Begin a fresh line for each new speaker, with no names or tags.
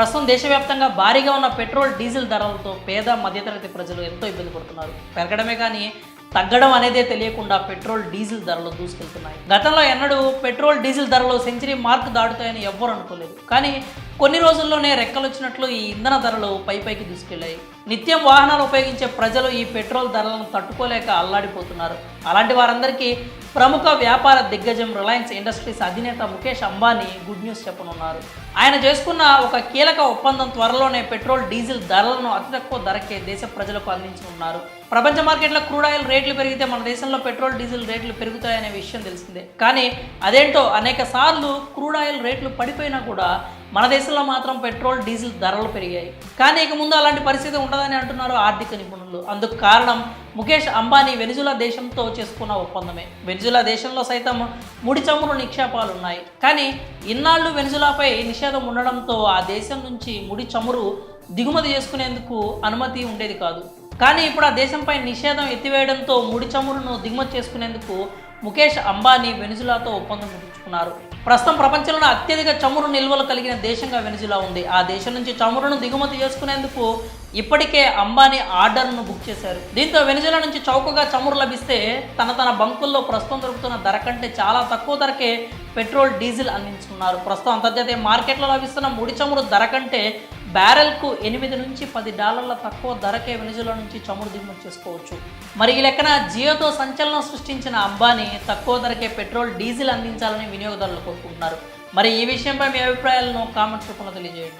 ప్రస్తుతం దేశవ్యాప్తంగా భారీగా ఉన్న పెట్రోల్ డీజిల్ ధరలతో పేద మధ్యతరగతి ప్రజలు ఎంతో ఇబ్బంది పడుతున్నారు. పెరగడమే కానీ తగ్గడం అనేదే తెలియకుండా పెట్రోల్ డీజిల్ ధరలు దూసుకెళ్తున్నాయి. గతంలో ఎన్నడూ పెట్రోల్ డీజిల్ ధరలు సెంచరీ మార్క్ దాటుతాయని ఎవ్వరు అనుకోలేదు. కానీ కొన్ని రోజుల్లోనే రెక్కలొచ్చినట్లు ఈ ఇంధన ధరలు పై పైకి దూసుకెళ్ళాయి నిత్యం వాహనాలు ఉపయోగించే ప్రజలు ఈ పెట్రోల్ ధరలను తట్టుకోలేక అల్లాడిపోతున్నారు. అలాంటి వారందరికీ ప్రముఖ వ్యాపార దిగ్గజం రిలయన్స్ ఇండస్ట్రీస్ అధినేత ముఖేష్ అంబానీ గుడ్ న్యూస్ చెప్పనున్నారు. ఆయన చేసుకున్న ఒక కీలక ఒప్పందం త్వరలోనే పెట్రోల్ డీజిల్ ధరలను అతి తక్కువ ధరకే దేశ ప్రజలకు అందించనున్నారు. ప్రపంచ మార్కెట్లో క్రూడ్ ఆయిల్ రేట్లు పెరిగితే మన దేశంలో పెట్రోల్ డీజిల్ రేట్లు పెరుగుతాయనే విషయం తెలిసిందే. కానీ అదేంటో అనేక సార్లు క్రూడ్ ఆయిల్ రేట్లు పడిపోయినా కూడా మన దేశంలో మాత్రం పెట్రోల్ డీజిల్ ధరలు పెరిగాయి. కానీ ఇక ముందు అలాంటి పరిస్థితి ఉండదని అంటున్నారు ఆర్థిక నిపుణులు. అందుకు కారణం ముఖేష్ అంబానీ వెనిజులా దేశంతో చేసుకున్న ఒప్పందమే. వెనిజులా దేశంలో సైతం ముడి చమురు నిక్షేపాలు ఉన్నాయి. కానీ ఇన్నాళ్ళు వెనిజులాపై నిషేధం ఉండడంతో ఆ దేశం నుంచి ముడి చమురు దిగుమతి చేసుకునేందుకు అనుమతి ఉండేది కాదు. కానీ ఇప్పుడు ఆ దేశంపై నిషేధం ఎత్తివేయడంతో ముడి చమురును దిగుమతి చేసుకునేందుకు ముఖేష్ అంబానీ వెనిజులాతో ఒప్పందం కుదుర్చుకున్నారు ప్రస్తుతం ప్రపంచంలో అత్యధిక చమురు నిల్వలు కలిగిన దేశంగా వెనిజులా ఉంది. ఆ దేశం నుంచి చమురును దిగుమతి చేసుకునేందుకు ఇప్పటికే అంబానీ ఆర్డర్ను బుక్ చేశారు. దీంతో వెనిజులా నుంచి చౌకగా చమురు లభిస్తే తన తన బంకుల్లో ప్రస్తుతం దొరుకుతున్న ధర కంటే చాలా తక్కువ ధరకే పెట్రోల్ డీజిల్ అందించుకున్నారు. ప్రస్తుతం అంతర్జాతీయ మార్కెట్లో లభిస్తున్న ముడి చమురు ధర కంటే బ్యారెల్కు ఎనిమిది నుంచి పది డాలర్ల తక్కువ ధరకే వెనిజులా నుంచి చమురు దిగుమతి చేసుకోవచ్చు. మరి ఈ లెక్కన జియోతో సంచలనం సృష్టించిన అంబానీ తక్కువ ధరకే పెట్రోల్ డీజిల్ అందించాలని వినియోగదారులు కోరుకుంటున్నారు. మరి ఈ విషయంపై మీ అభిప్రాయాలను కామెంట్స్ రూపంలో తెలియజేయండి.